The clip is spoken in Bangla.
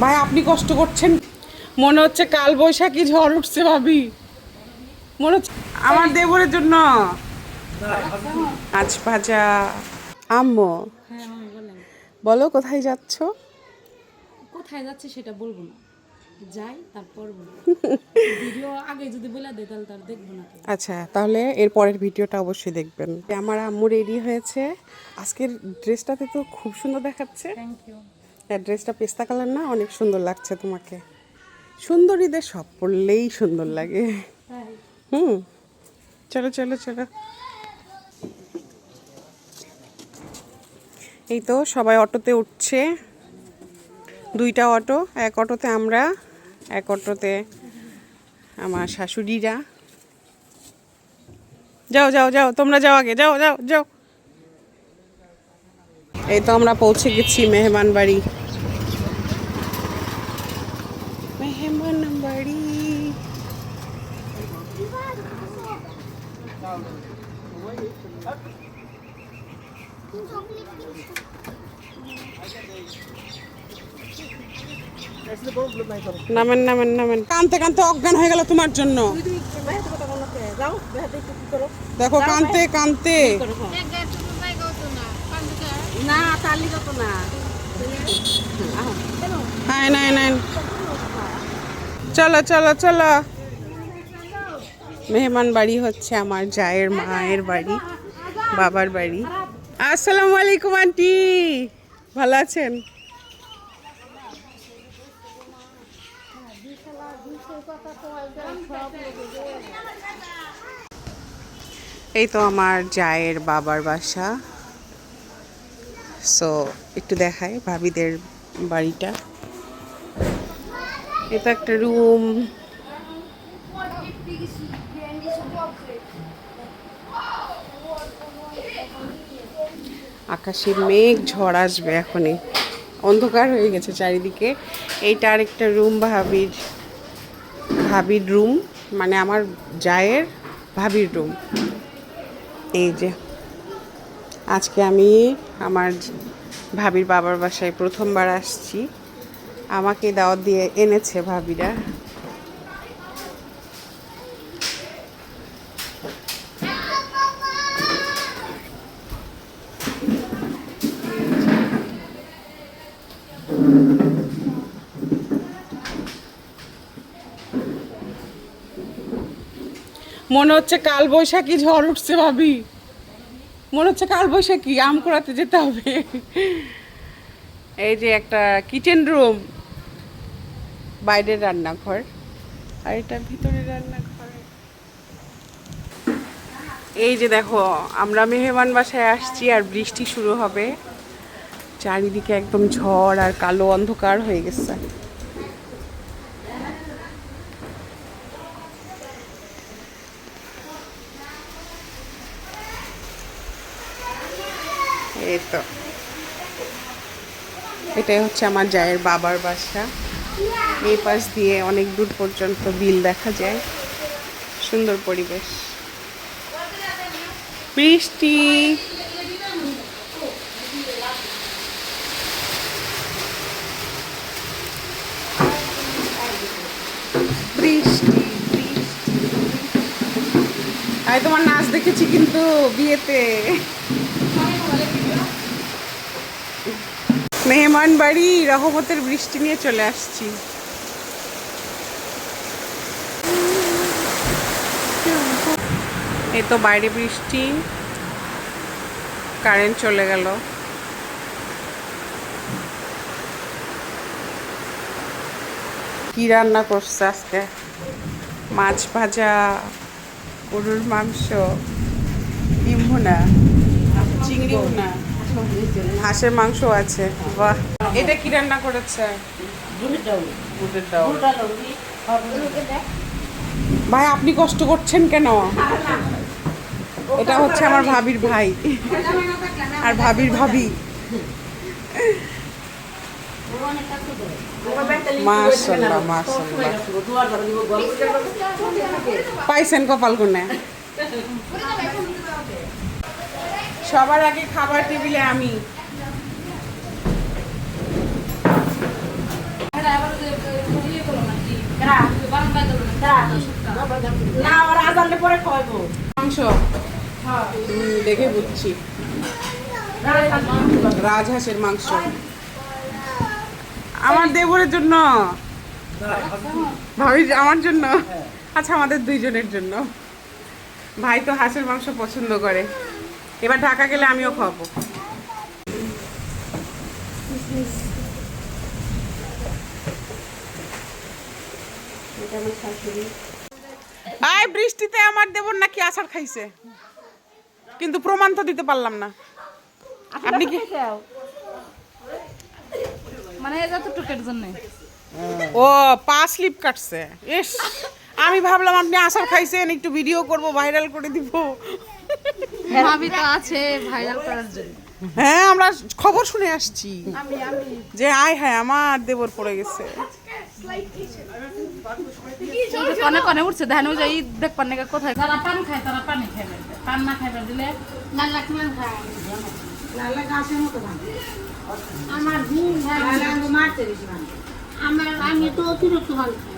ভাই আপনি কষ্ট করছেন মনে হচ্ছে কাল বৈশাখী ঝড় উঠছে ভাবি। মনে হচ্ছে আমার দেবরের জন্য। আজ ভাজা। আম্মু বলো কোথায় যাচ্ছ? কোথায় যাচ্ছে সেটা বলব না। যাই তারপর ভিডিও আগে যদি বলে দেয় তাহলে তার দেখব না আচ্ছা তাহলে এর পরের ভিডিওটা অবশ্যই দেখবেন। আমার আম্মু রেডি হয়েছে। আজকের ড্রেসটাতে তো খুব সুন্দর দেখাচ্ছে। থ্যাংক ইউ ড্রেসটা পেস্তা কালার না, অনেক সুন্দর লাগছে তোমাকে। সুন্দরীদের সব পরলেই সুন্দর লাগে। হুম, চলো চলো চলো। এই তো সবাই অটোতে উঠছে। দুইটা অটো, এক অটোতে আমরা, এক অটোতে আমার শাশুড়িরা। যাও যাও যাও, তোমরা যাও আগে, যাও যাও যাও। এই তো আমরা পৌঁছে গেছি মেহমান বাড়ি মেহমান বাড়ি। নামেন নামেন নামেন। কানতে কানতে অজ্ঞান হয়ে গেল তোমার জন্য। দেখো, কানতে কানতে। না, তালি কত না। হ্যাঁ নাই নাই চলো চলো চলো। মেহমান বাড়ি হচ্ছে আমার জায়ের মায়ের বাড়ি, বাবার বাড়ি। আসসালামু আলাইকুম, আন্টি। ভালো আছেন? এই তো আমার জায়ের বাবার বাসা। সো একটু দেখাই ভাবিদের বাড়িটা। এটা একটা রুম। আকাশে মেঘ, ঝড় আসবে এখনই। অন্ধকার হয়ে গেছে চারিদিকে। এইটা আরেকটা রুম ভাবির ভাবির রুম। মানে আমার জায়ের ভাবির রুম। এই যে, আজকে আমি আমার ভাবির বাবার বাসায় প্রথমবার আসছি। আমাকে দাওয়াত দিয়ে এনেছে ভাবিরা। মনে হচ্ছে কাল বৈশাখী ঝড় উঠছে ভাবি। মনে হচ্ছে কাল বৈশাখী আম কুড়াতে যেতে হবে। এই যে একটা কিচেন রুম বাইরের রান্নাঘর। আর এটা ভিতরের রান্নাঘর। এই যে দেখো, আমরা মেহমান বাসায় আসছি আর বৃষ্টি শুরু হবে। চারিদিকে একদম ঝড় আর কালো অন্ধকার হয়ে গেছে। এই তো। এটাই হচ্ছে আমার জায়ের বাবার বাসা। এই পাশ দিয়ে অনেক দূর পর্যন্ত বিল দেখা যায়। সুন্দর পরিবেশ। বৃষ্টি। বৃষ্টি তোমার নাচ দেখেছি কিন্তু বিয়েতে। মেহমান বাড়ি রহমতের বৃষ্টি নিয়ে চলে আসছি। এই তো বাইরে বৃষ্টি কারেন্ট চলে গেল। কি রান্না করছে আজকে? মাছ ভাজা, গরুর মাংস ডিম চিংড়ি ভুনা। হাঁসের মাংস আছে। বাহ। এটা কি রান্না করেছে? বুটের ভাই আপনি কষ্ট করছেন কেন? এটা হচ্ছে আমার ভাবির ভাই। আর ভাবির ভাবি। মাশাল্লাহ মাশাল্লাহ পাইছেন কপাল কোনে সবার আগে খাবার টেবিলে আমি। মাংস? দেখে বুঝছি। রাজহাঁসের মাংস। আমার দেবরের জন্য। ভাবি আমার জন্য? আচ্ছা আমাদের দুইজনের জন্য। ভাই তো হাঁসের মাংস পছন্দ করে। এবার ঢাকা গেলে আমিও খাব। আয় বৃষ্টিতে আমার দেবর নাকি আষাঢ় খাইছে। কিন্তু প্রমাণ তো দিতে পারলাম না। আপনি কি মানে যতটুকের জন্য। ও পা স্লিপ কাটছে। ইস আমি ভাবলাম আপনি আষাঢ় খাইছেন একটু ভিডিও করব ভাইরাল করে দিব। ভাবি তো আছে ভাইরাল করার জন্য। হ্যাঁ আমরা খবর শুনে আসছি। যে আয় হ্যাঁ আমার দেবর পড়ে গেছে। কনে কনে উঠছে ওই দেখ পান কোথায়। যারা পান খায় তারা পানি খাবে পান না খাইবার দিলে? লাল্লা কেমন খায়। আমার ঘুম ভাই মারতে বেশি আমার আমি তো অতিরিক্ত ভালো খাই।